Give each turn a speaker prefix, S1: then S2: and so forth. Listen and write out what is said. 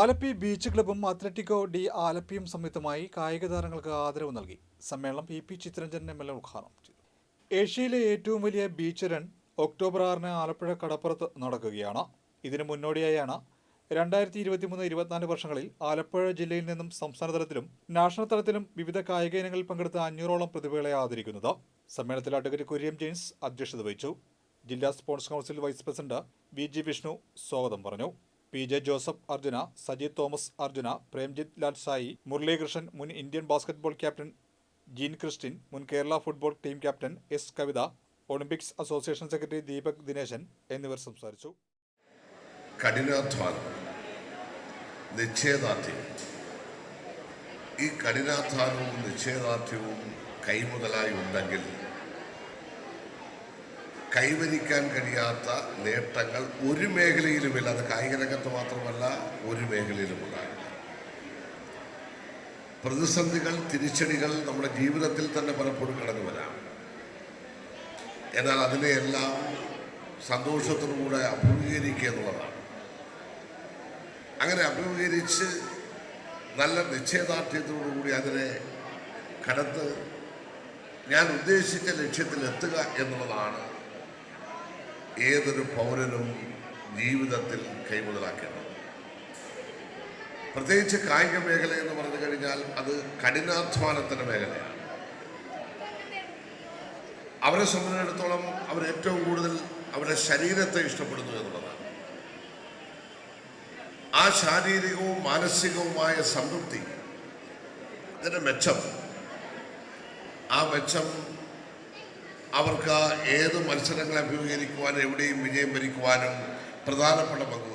S1: Alleppey beach ക്ലബ്ബും Atletico de ആലപ്പിയും സംയുക്തമായി കായിക താരങ്ങൾക്ക് ആദരവ് നൽകി. സമ്മേളനം P P Chitharanjan M L A ഉദ്ഘാടനം ചെയ്തു. ഏഷ്യയിലെ ഏറ്റവും വലിയ ബീച്ച് റൺ ഒക്ടോബർ ആറിന് ആലപ്പുഴ കടപ്പുറത്ത് നടക്കുകയാണ്. ഇതിനു മുന്നോടിയായാണ് രണ്ടായിരത്തി ഇരുപത്തിമൂന്ന് ഇരുപത്തിനാല് വർഷങ്ങളിൽ ആലപ്പുഴ ജില്ലയിൽ നിന്നും സംസ്ഥാന തലത്തിലും നാഷണൽ തലത്തിലും വിവിധ കായിക ഇനങ്ങളിൽ പങ്കെടുത്ത അഞ്ഞൂറോളം പ്രതിഭകളെ ആദരിക്കുന്നത്. സമ്മേളനത്തിൽ അഡ്വക്കേറ്റ് കുര്യൻ ജെയിംസ് അധ്യക്ഷത വഹിച്ചു. ജില്ലാ sports council vice president V G Vishnu സ്വാഗതം പറഞ്ഞു. P J Joseph Arjuna Saji Thomas Arjuna Premjith Lal Sai Muralikrishnan മുൻ Indian basketball captain Jean Christine മുൻ Kerala football team captain S Kavitha Olympics association secretary Deepak Dineshan എന്നിവർ സംസാരിച്ചു.
S2: ഈ കഠിനാധ്വാനവും നിശ്ചയദാർഢ്യവും കൈമുതലായി ഉണ്ടെങ്കിൽ കൈവരിക്കാൻ കഴിയാത്ത നേട്ടങ്ങൾ ഒരു മേഖലയിലുമില്ല. അത് കായിക രംഗത്ത് മാത്രമല്ല ഒരു മേഖലയിലും ഉണ്ടാകില്ല. പ്രതിസന്ധികൾ തിരിച്ചടികൾ നമ്മുടെ ജീവിതത്തിൽ തന്നെ പലപ്പോഴും കടന്നു വരാം. എന്നാൽ അതിനെയെല്ലാം സന്തോഷത്തോടുകൂടെ അഭിമുഖീകരിക്കുക എന്നുള്ളതാണ്. അങ്ങനെ അഭിമുഖീകരിച്ച് നല്ല നിശ്ചയദാർഢ്യത്തോടുകൂടി അതിനെ കടത്ത് ഞാൻ ഉദ്ദേശിച്ച ലക്ഷ്യത്തിൽ എത്തുക എന്നുള്ളതാണ് ഏതൊരു പൗരനും ജീവിതത്തിൽ കൈമുതലാക്കേണ്ടത് പ്രത്യേകിച്ച് കായിക മേഖല എന്ന് പറഞ്ഞു കഴിഞ്ഞാൽ അത് കഠിനാധ്വാനത്തിന്റെ മേഖലയാണ്. അവരെ സംബന്ധിച്ചിടത്തോളം അവർ ഏറ്റവും കൂടുതൽ അവരുടെ ശരീരത്തെ ഇഷ്ടപ്പെടുന്നു എന്നുള്ളതാണ്. ആ ശാരീരികവും മാനസികവുമായ സംതൃപ്തി അതിന്റെ മെച്ചം ആ മെച്ചം അവർക്ക് ഏത് മത്സരങ്ങളെ അഭിമുഖീകരിക്കുവാനും എവിടെയും വിജയം ഭരിക്കുവാനും പ്രധാനപ്പെട്ട പങ്ക്